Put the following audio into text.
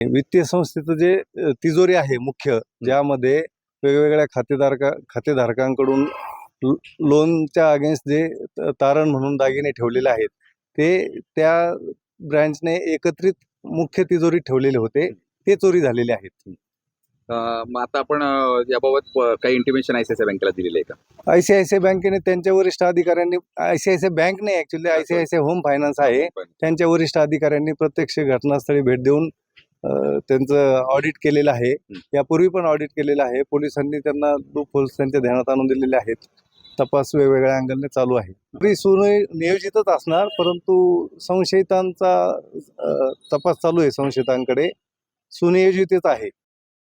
वित्तीय संस्थेचं जे तिजोरी आहे मुख्य ज्यामध्ये वेगवेगळ्या खातेधारका खातेधारकांकडून लोनच्या अगेन्स्ट जे तारण म्हणून दागिने ठेवलेले आहेत ते त्या ब्रँचने एकत्रित मुख्य तिजोरीत ठेवलेले होते ते चोरी झालेले आहेत. मग आता आपण याबाबत काही intimation I C I C बँकेला दिलेलं आहे का? I C I C I बँकेने त्यांच्या वरिष्ठ अधिकाऱ्यांनी I C I C I bank नाही actually I C I C I home finance आहे. त्यांच्या वरिष्ठ अधिकाऱ्यांनी प्रत्यक्ष घटनास्थळी भेट देऊन त्यांचं ऑडिट केलेलं आहे. यापूर्वी पण ऑडिट केलेलं आहे. पोलिसांनी त्यांना लूप होल्स त्यांच्या ध्यानात आणून दिलेले आहेत. तपास वेगवेगळ्या अँगलने चालू आहे. तरी सुनियोजितच असणार परंतु संशयितांचा तपास चालू आहे संशयितांकडे. सुनियोजितच आहे.